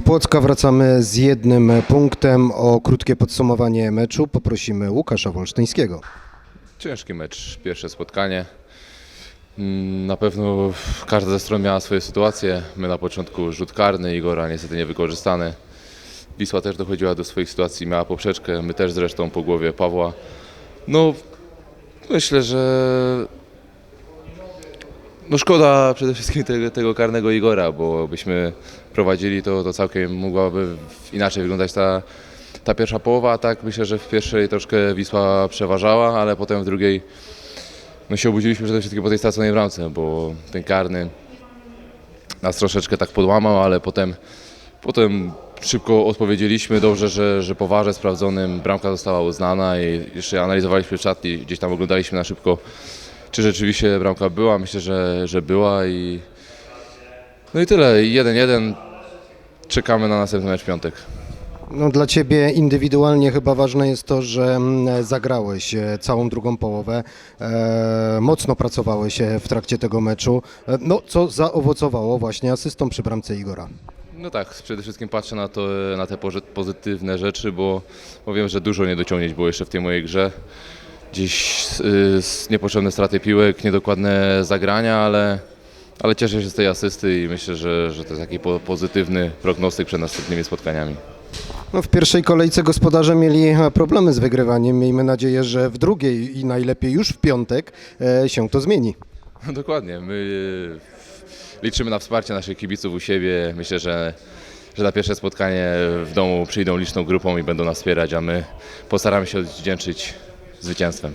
Płocka wracamy z jednym punktem. O krótkie podsumowanie meczu poprosimy Łukasza Wolsztyńskiego. Ciężki mecz, pierwsze spotkanie. Mm, Na pewno każda ze stron miała swoje sytuacje. My na początku rzut karny, Igora niestety niewykorzystany. Wisła też dochodziła do swoich sytuacji, miała poprzeczkę, my też zresztą po głowie Pawła. No, myślę, że no szkoda przede wszystkim tego, tego karnego Igora, bo byśmy prowadzili to, to całkiem mogłaby inaczej wyglądać ta, ta pierwsza połowa. Tak myślę, że w pierwszej troszkę Wisła przeważała, ale potem w drugiej no się obudziliśmy przede wszystkim po tej straconej bramce, bo ten karny nas troszeczkę tak podłamał, ale potem, potem szybko odpowiedzieliśmy. Dobrze, że, że po warze sprawdzonym bramka została uznana i jeszcze analizowaliśmy czat i gdzieś tam oglądaliśmy na szybko, czy rzeczywiście bramka była. Myślę, że, że była i no i tyle. 1-1. Czekamy na następny mecz w piątek. No, dla Ciebie indywidualnie chyba ważne jest to, że mm, zagrałeś e, całą drugą połowę. E, mocno pracowałeś e, w trakcie tego meczu, e, no, co zaowocowało właśnie asystą przy bramce Igora. No tak, przede wszystkim patrzę na, to, na te pozytywne rzeczy, bo, bo wiem, że dużo nie dociągnięć było jeszcze w tej mojej grze. Dziś y, niepotrzebne straty piłek, niedokładne zagrania, ale, ale cieszę się z tej asysty i myślę, że, że to jest taki po, pozytywny prognostyk przed następnymi spotkaniami. No, w pierwszej kolejce gospodarze mieli e, problemy z wygrywaniem. Miejmy nadzieję, że w drugiej i najlepiej już w piątek e, się to zmieni. No dokładnie, my y, liczymy na wsparcie naszych kibiców u siebie. Myślę, że, że na pierwsze spotkanie w domu przyjdą liczną grupą i będą nas wspierać, a my postaramy się odwdzięczyć zwycięstwem.